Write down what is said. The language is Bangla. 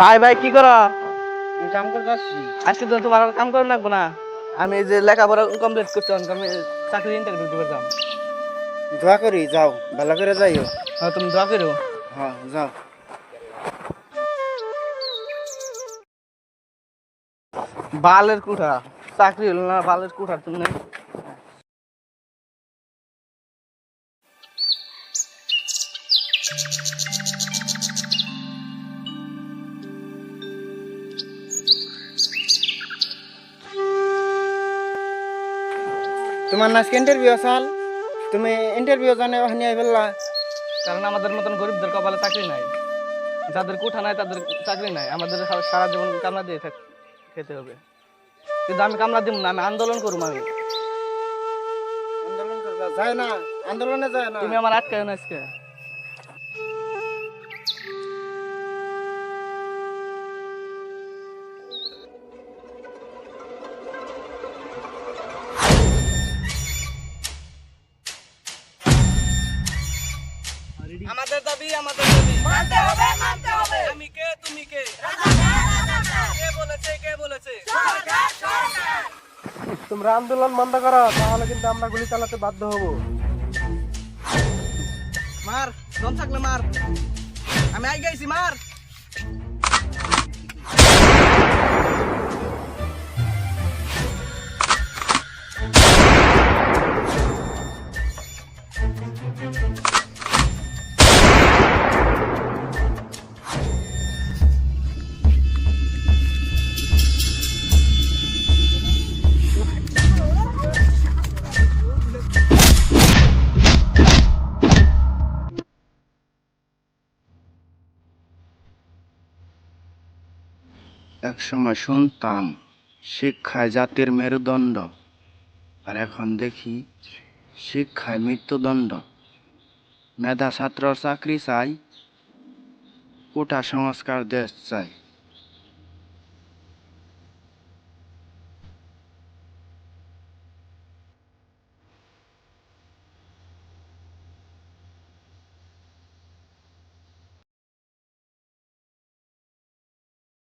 ভাই ভাই কি করো? কাম করে যাচ্ছি আজকে তো তোমার কাম করে লাগবো না। আমি যে লেখাপড়া কমপ্লিট করছি অনেক আমি চাকরি ইন্টারভিউ দিতে যাম। দোয়া করি যাও ভালো করে যাইও। হ্যাঁ তুমি দোয়া করো হ্যাঁ যাও। বালের কুঠা চাকরি হলো না বালের কুঠার তুমি তোমার নাচকে ইন্টারভিউ আসাল তুমি ইন্টারভিউ জানে ওখানে আই বললা কারণ আমাদের মতন গরিবদের কপালে চাকরি নাই। যাদের কোঠা নাই তাদের চাকরি নাই। আমাদের সারা- জীবন কামলা দিয়ে খেতে হবে। কিন্তু আমি কামলা দিব না আমি আন্দোলন করুম আমি। আন্দোলন করবা? যায় না। আন্দোলনে যায় না। তুমি আমার আটকায় না আজকে। আমাদের দাবি আমাদের দাবি। মানতে হবে মানতে হবে। আমি কে তুমি কে? কে বলেছে কে বলেছে? সরকার সরকার। তোমরা আন্দোলন বন্ধ করো তাহলে কিন্তু আমরা গুলি চালাতে বাধ্য হব। মার দম থাকলে মার। আমি আই গেছি মার। একসময় শুনতাম শিক্ষায় জাতির মেরুদণ্ড, আর এখন দেখি শিক্ষায় মৃত্যুদণ্ড। মেধা ছাত্র চাকরি চাই, কোটা সংস্কার দেশ চাই।